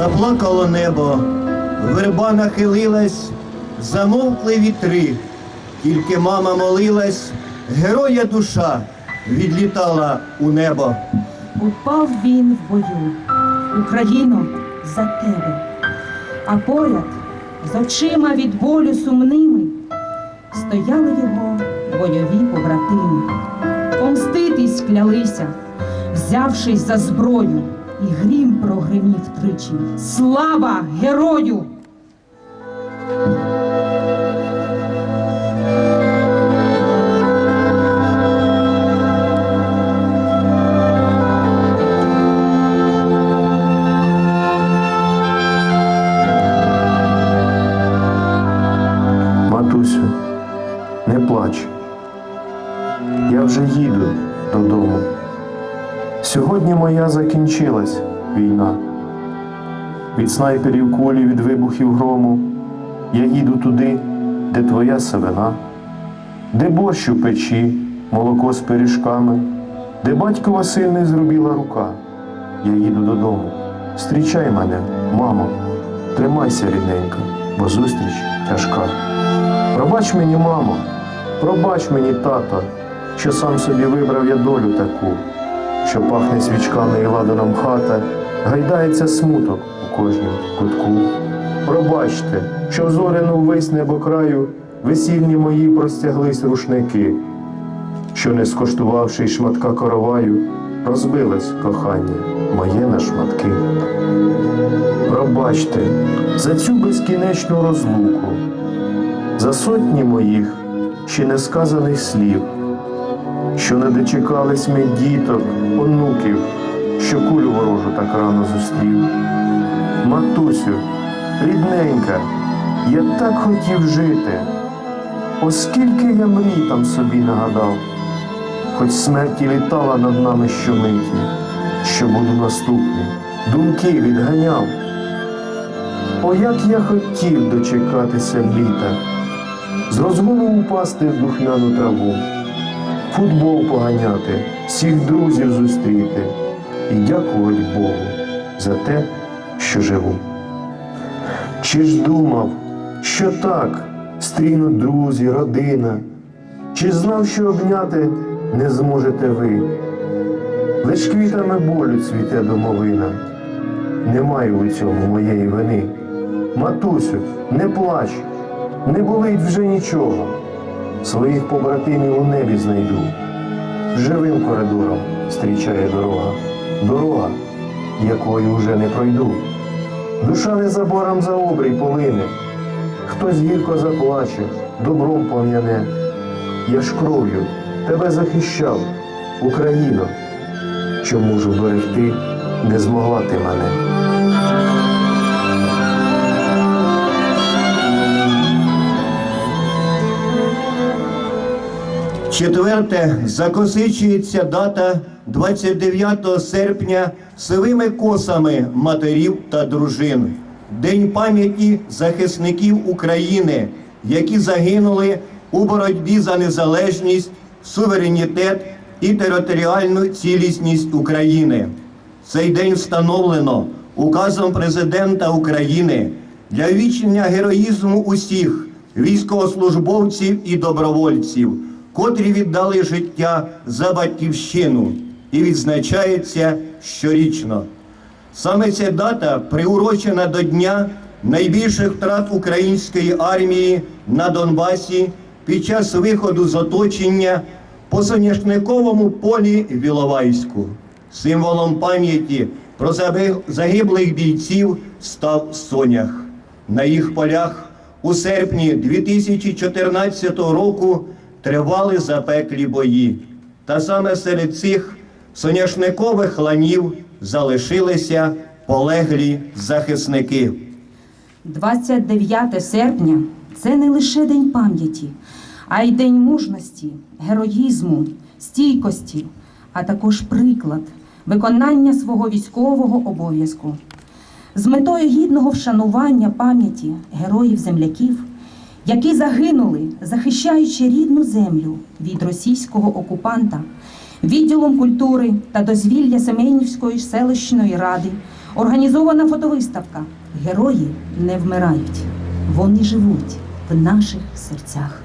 Заплакало небо, верба нахилилась, замовкли вітри, тільки мама молилась, героя душа відлітала у небо. Упав він в бою, Україно, за тебе, а поряд з очима від болю сумними стояли його бойові побратими. Помститись клялися, взявшись за зброю, і грім прогримів тричі. Слава герою! Сьогодні моя закінчилась війна. Від снайперів кулі, від вибухів грому. Я їду туди, де твоя севина, де борщ у печі, молоко з пиріжками, де батькова сильний зробила рука. Я їду додому. Зустрічай мене, мамо, тримайся, рідненька, бо зустріч тяжка. Пробач мені, мамо, пробач мені, тато, що сам собі вибрав я долю таку, що пахне свічками і ладаном хата, гайдається смуток у кожнім кутку. Пробачте, що в зоряну весь небокраю весільні мої простяглись рушники, що, не скоштувавши й шматка короваю, розбилось кохання моє на шматки. Пробачте за цю безкінечну розлуку за сотні моїх ще не сказаних слів, що не дочекались ми діток, онуків, що кулю ворожу так рано зустрів. Матусю, рідненька, я так хотів жити, оскільки я мрій там собі нагадав, хоч смерть і літала над нами щомиті, що буду наступний, думки відганяв. О, як я хотів дочекатися літа, з розгону упасти в духмяну траву, футбол поганяти, всіх друзів зустріти і дякувати Богу за те, що живу. Чи ж думав, що так стрінуть друзі, родина, чи знав, що обняти не зможете ви? Лиш квітами болю цвіте домовина, немає у цьому моєї вини. Матусю, не плач, не болить вже нічого. Своїх побратимів у небі знайду. Живим коридором зустрічає дорога, дорога, якою вже не пройду. Душа незабором за обрій полине, хтось гірко заплаче, добром пом'яне. Я ж кров'ю тебе захищав, Україно, що можу берегти, не змогла ти мене. Четверте, закосичується дата 29 серпня сивими косами матерів та дружин. День пам'яті захисників України, які загинули у боротьбі за незалежність, суверенітет і територіальну цілісність України. Цей день встановлено указом президента України для вічення героїзму усіх військовослужбовців і добровольців, котрі віддали життя за батьківщину і відзначається щорічно. Саме ця дата приурочена до дня найбільших втрат української армії на Донбасі під час виходу з оточення по соняшниковому полі в Іловайську. Символом пам'яті про загиблих бійців став сонях. На їх полях у серпні 2014 року тривали запеклі бої. Та саме серед цих соняшникових ланів залишилися полеглі захисники. 29 серпня це не лише день пам'яті, а й день мужності, героїзму, стійкості, а також приклад виконання свого військового обов'язку. З метою гідного вшанування пам'яті героїв-земляків, які загинули, захищаючи рідну землю від російського окупанта, відділом культури та дозвілля Семенівської селищної ради Організована фотовиставка. Герої не вмирають, вони живуть в наших серцях.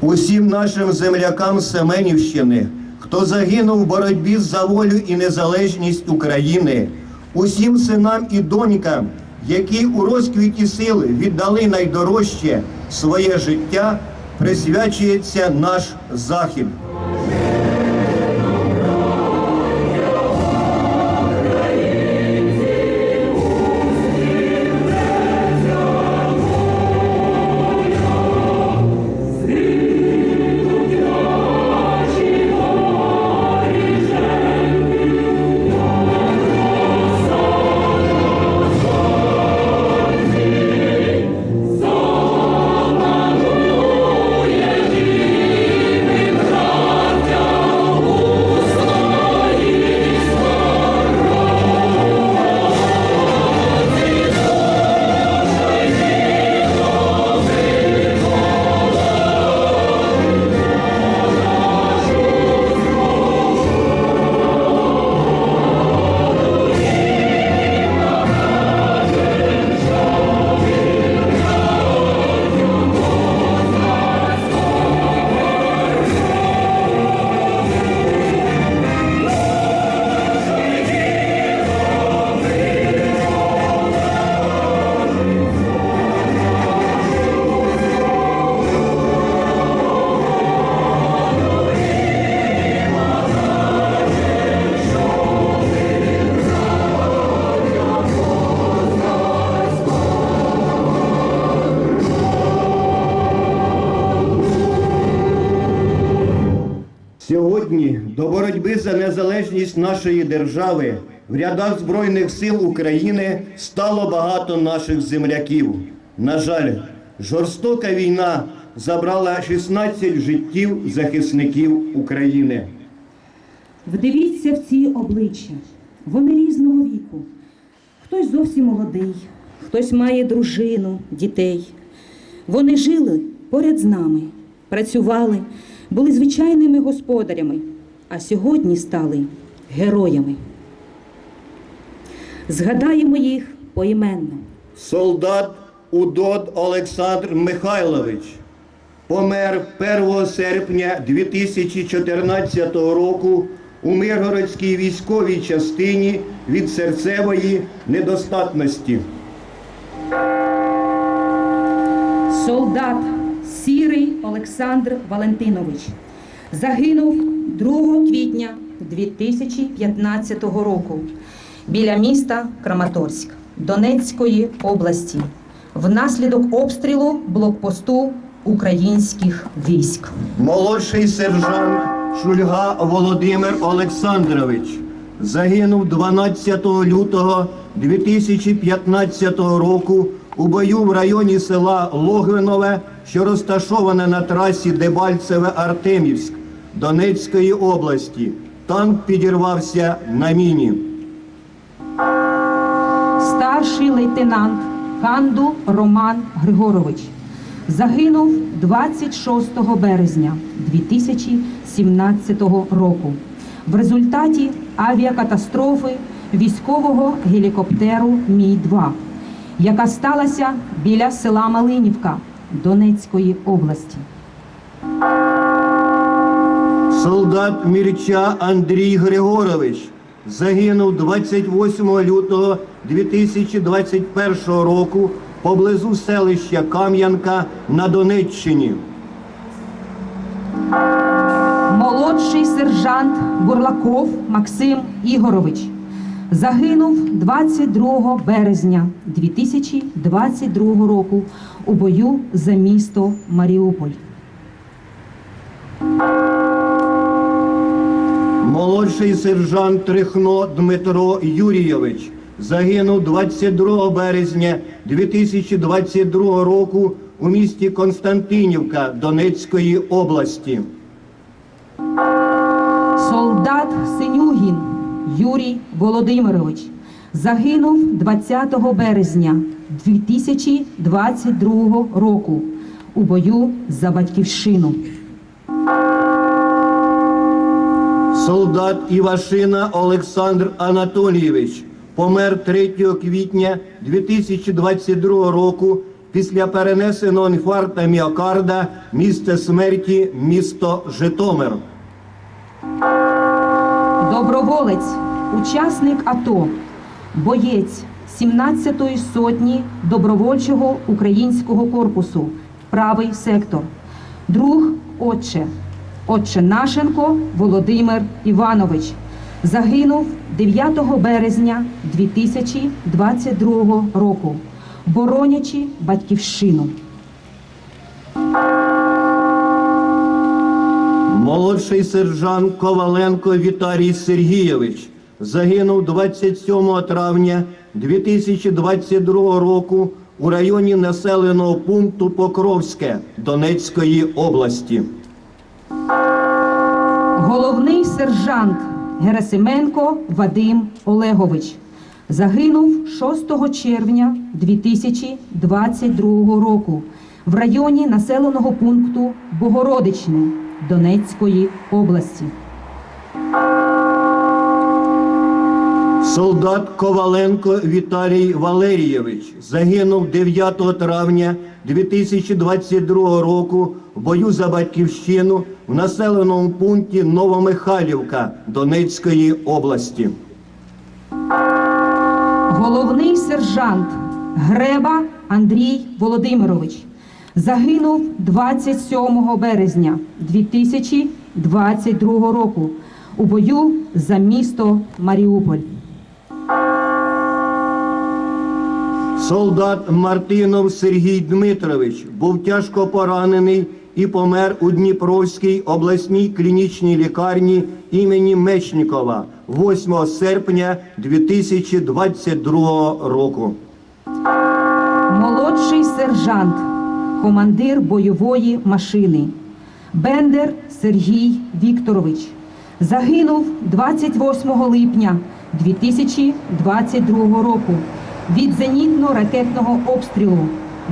Усім нашим землякам Семенівщини, хто загинув в боротьбі за волю і незалежність України, усім синам і донькам, які у розквіті сили віддали найдорожче своє життя, присвячується наш захід. Нашої держави в рядах Збройних сил України стало багато наших земляків. На жаль, жорстока війна забрала 16 життів захисників України. Вдивіться в ці обличчя. Вони різного віку. Хтось зовсім молодий, хтось має дружину, дітей. Вони жили поряд з нами, працювали, були звичайними господарями, а сьогодні стали героями. Згадаємо їх поіменно. Солдат Удод Олександр Михайлович помер 1 серпня 2014 року у Миргородській військовій частині від серцевої недостатності. Солдат Сірий Олександр Валентинович загинув 2 квітня 2015 року біля міста Краматорськ Донецької області внаслідок обстрілу блокпосту українських військ. Молодший сержант Шульга Володимир Олександрович загинув 12 лютого 2015 року у бою в районі села Логвинове, що розташоване на трасі Дебальцеве-Артемівськ Донецької області. Танк підірвався на міні. Старший лейтенант Канду Роман Григорович загинув 26 березня 2017 року в результаті авіакатастрофи військового гелікоптеру Мі-2, яка сталася біля села Малинівка Донецької області. Солдат Мірча Андрій Григорович загинув 28 лютого 2021 року поблизу селища Кам'янка на Донеччині. Молодший сержант Бурлаков Максим Ігорович загинув 22 березня 2022 року у бою за місто Маріуполь. Молодший сержант Трихно Дмитро Юрійович загинув 22 березня 2022 року у місті Константинівка Донецької області. Солдат Синюгін Юрій Володимирович загинув 20 березня 2022 року у бою за батьківщину. Солдат Івашина Олександр Анатолійович помер 3 квітня 2022 року після перенесеного інфаркта міокарда місце смерті місто Житомир. Доброволець, учасник АТО, боєць 17-ї сотні добровольчого українського корпусу, правий сектор, друг отче, отче Нашенко Володимир Іванович. Загинув 9 березня 2022 року, боронячи батьківщину. Молодший сержант Коваленко Віталій Сергійович загинув 27 травня 2022 року у районі населеного пункту Покровське Донецької області. Головний сержант Герасименко Вадим Олегович загинув 6 червня 2022 року в районі населеного пункту Богородичне Донецької області. Солдат Коваленко Віталій Валерійович загинув 9 травня 2022 року в бою за батьківщину в населеному пункті Новомихайлівка Донецької області. Головний сержант Греба Андрій Володимирович загинув 27 березня 2022 року у бою за місто Маріуполь. Солдат Мартинов Сергій Дмитрович був тяжко поранений і помер у Дніпровській обласній клінічній лікарні імені Мечникова 8 серпня 2022 року. Молодший сержант, командир бойової машини Бендер Сергій Вікторович загинув 28 липня 2022 року від зенітно-ракетного обстрілу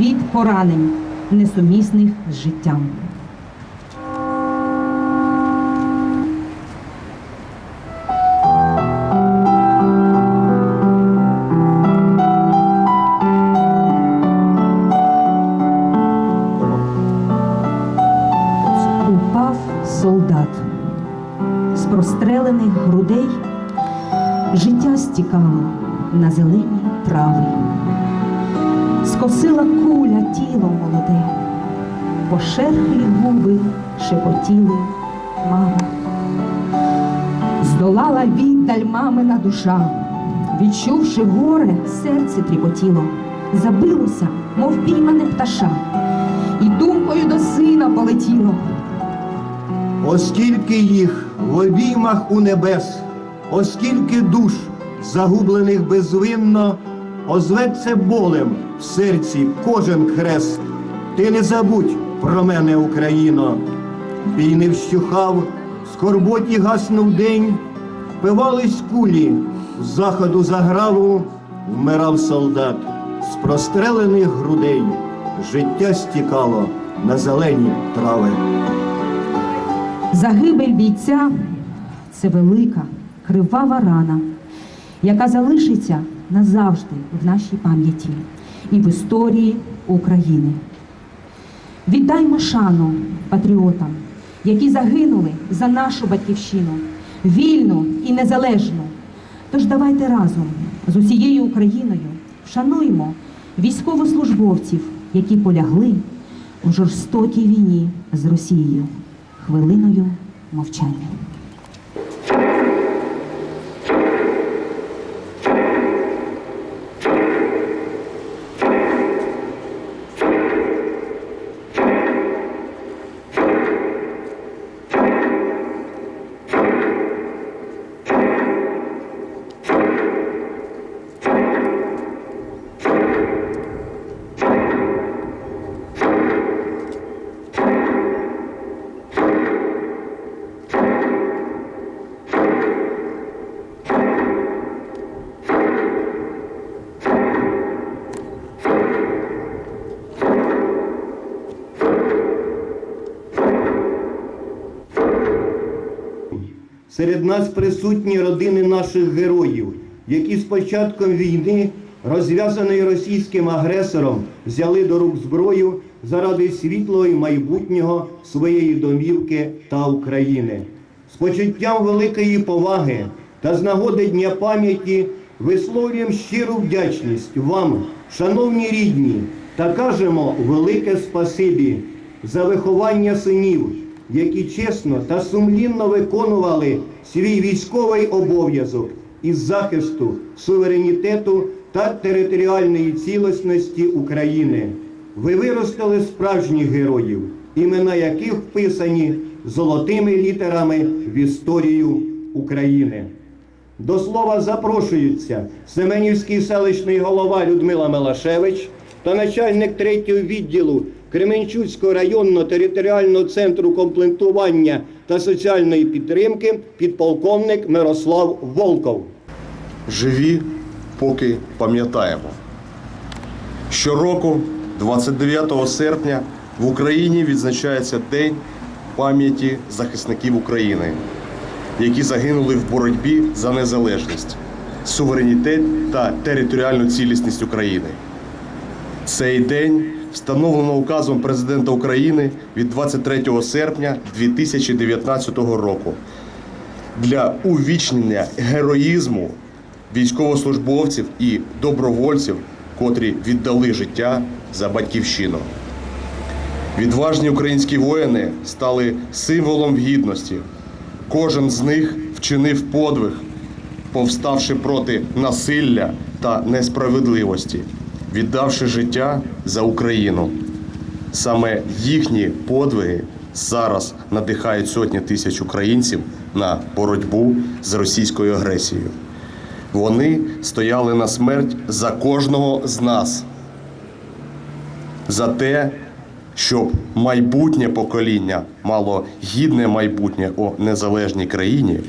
від поранень, несумісних з життям. На зелені трави. Скосила куля тіло молоде, пошерхлі губи шепотіли мама. Здолала віддаль мамина душа, відчувши горе, серце тріпотіло, забилося, мов піймане пташа, і думкою до сина полетіло. Оскільки їх в обіймах у небес, оскільки душ загублених безвинно, озветься болем в серці кожен хрест. Ти не забудь про мене, Україно. Бій не вщухав, скорботі гаснув день, впивались кулі, з заходу заграву вмирав солдат, з прострелених грудей життя стікало на зелені трави. Загибель бійця це велика кривава рана, яка залишиться назавжди в нашій пам'яті і в історії України. Віддаймо шану патріотам, які загинули за нашу батьківщину, вільну і незалежну. Тож давайте разом з усією Україною вшануємо військовослужбовців, які полягли у жорстокій війні з Росією хвилиною мовчання. Серед нас присутні родини наших героїв, які з початком війни, розв'язаної російським агресором, взяли до рук зброю заради світлого і майбутнього своєї домівки та України. З почуттям великої поваги та з нагоди Дня пам'яті висловлюємо щиру вдячність вам, шановні рідні, та кажемо велике спасибі за виховання синів, які чесно та сумлінно виконували свій військовий обов'язок із захисту суверенітету та територіальної цілісності України. Ви виростили справжніх героїв, імена яких вписані золотими літерами в історію України. До слова запрошуються Семенівський селищний голова Людмила Мелашевич та начальник третього відділу Кременчуцького районного територіального центру комплектування та соціальної підтримки підполковник Мирослав Волков. живі, поки пам'ятаємо. Щороку, 29 серпня, в Україні відзначається День пам'яті захисників України, які загинули в боротьбі за незалежність, суверенітет та територіальну цілісність України. Цей день встановлено указом президента України від 23 серпня 2019 року для увічнення героїзму військовослужбовців і добровольців, котрі віддали життя за батьківщину. Відважні українські воїни стали символом гідності. Кожен з них вчинив подвиг, повставши проти насилля та несправедливості, віддавши життя за Україну. Саме їхні подвиги зараз надихають сотні тисяч українців на боротьбу з російською агресією. Вони стояли на смерть за кожного з нас, за те, щоб майбутнє покоління мало гідне майбутнє у незалежній країні,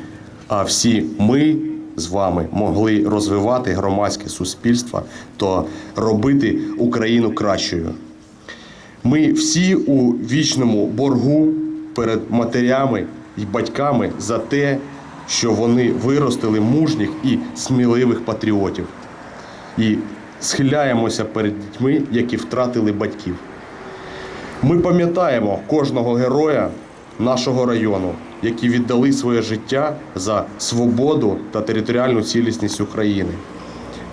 а всі ми з вами могли розвивати громадське суспільство та робити Україну кращою. Ми всі у вічному боргу перед матерями і батьками за те, що вони виростили мужніх і сміливих патріотів. І схиляємося перед дітьми, які втратили батьків. Ми пам'ятаємо кожного героя нашого району, які віддали своє життя за свободу та територіальну цілісність України.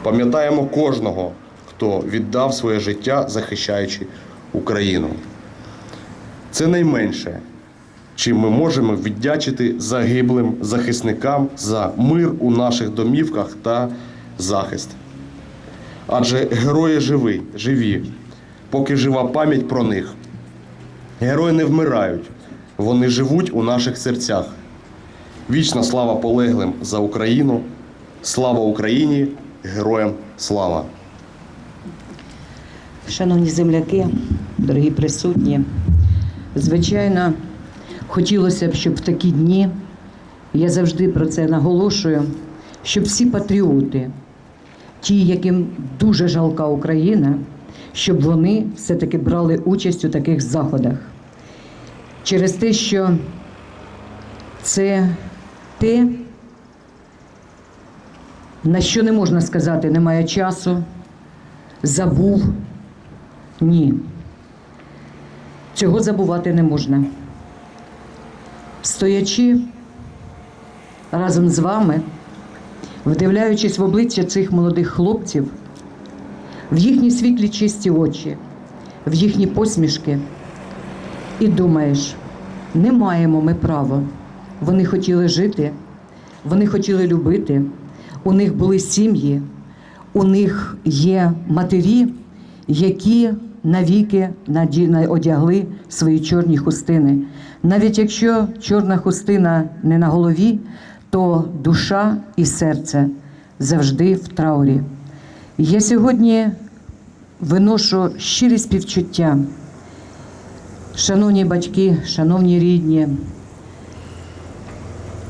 Пам'ятаємо кожного, хто віддав своє життя, захищаючи Україну. Це найменше, чим ми можемо віддячити загиблим захисникам за мир у наших домівках та захист. Адже герої живі, живі, поки жива пам'ять про них. Герої не вмирають, вони живуть у наших серцях. Вічна слава полеглим за Україну. Слава Україні! Героям слава! Шановні земляки, дорогі присутні, звичайно, хотілося б, щоб в такі дні, я завжди про це наголошую, щоб всі патріоти, ті, яким дуже жалка Україна, щоб вони все-таки брали участь у таких заходах. Через те, що це те, на що не можна сказати, немає часу, забув. Ні. Цього забувати не можна. Стоячи разом з вами, вдивляючись в обличчя цих молодих хлопців, в їхні світлі чисті очі, в їхні посмішки, і думаєш, не маємо ми права. Вони хотіли жити, вони хотіли любити, у них були сім'ї, у них є матері, які навіки одягли свої чорні хустини. Навіть якщо чорна хустина не на голові, то душа і серце завжди в траурі. Я сьогодні виношу щирі співчуття. Шановні батьки, шановні рідні,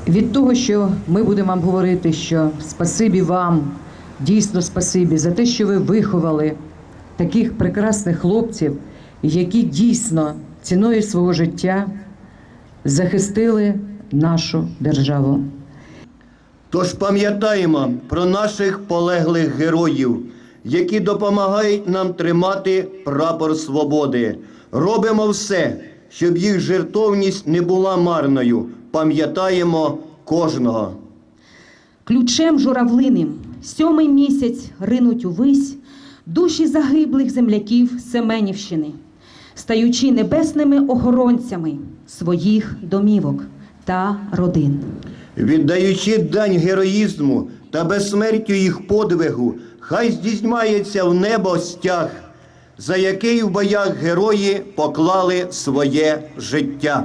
від того, що ми будемо вам говорити, що спасибі вам, дійсно спасибі за те, що ви виховали таких прекрасних хлопців, які дійсно ціною свого життя захистили нашу державу. Тож пам'ятаємо про наших полеглих героїв, які допомагають нам тримати прапор свободи. Робимо все, щоб їх жертовність не була марною. Пам'ятаємо кожного. Ключем журавлиним сьомий місяць ринуть увись душі загиблих земляків Семенівщини, стаючи небесними охоронцями своїх домівок та родин. Віддаючи дань героїзму та безсмертю їх подвигу, хай здіймається в небо стяг, за який в боях герої поклали своє життя.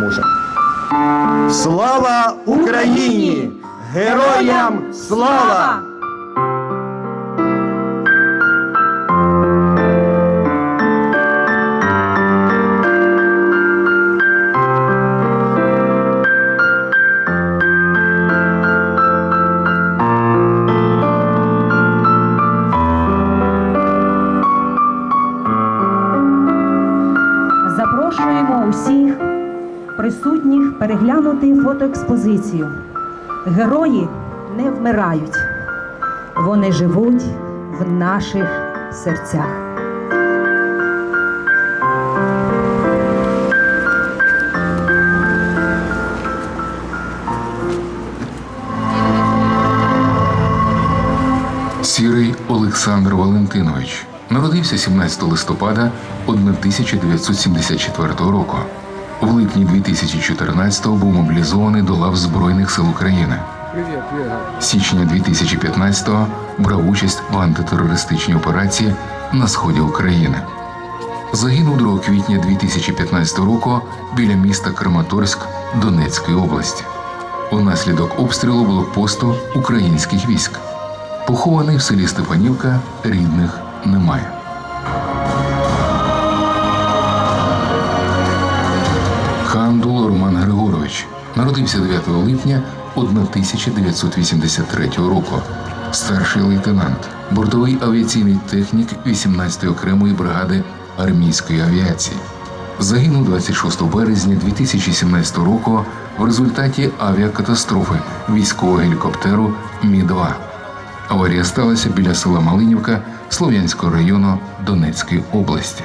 Може. Слава Україні! Героям слава! Фотоекспозицію. Герої не вмирають, вони живуть в наших серцях. Сірий Олександр Валентинович народився 17 листопада 1974 року. В липні 2014-го був мобілізований до лав Збройних сил України. Січня 2015-го брав участь в антитерористичній операції на сході України. Загинув 2 квітня 2015 року біля міста Краматорськ Донецької області. Унаслідок обстрілу блокпосту українських військ. Похований в селі Степанівка, рідних немає. Хандул Роман Григорович народився 9 липня 1983 року. Старший лейтенант, бортовий авіаційний технік 18-ї окремої бригади армійської авіації. Загинув 26 березня 2017 року в результаті авіакатастрофи військового гелікоптеру Мі-2. Аварія сталася біля села Малинівка Слов'янського району Донецької області.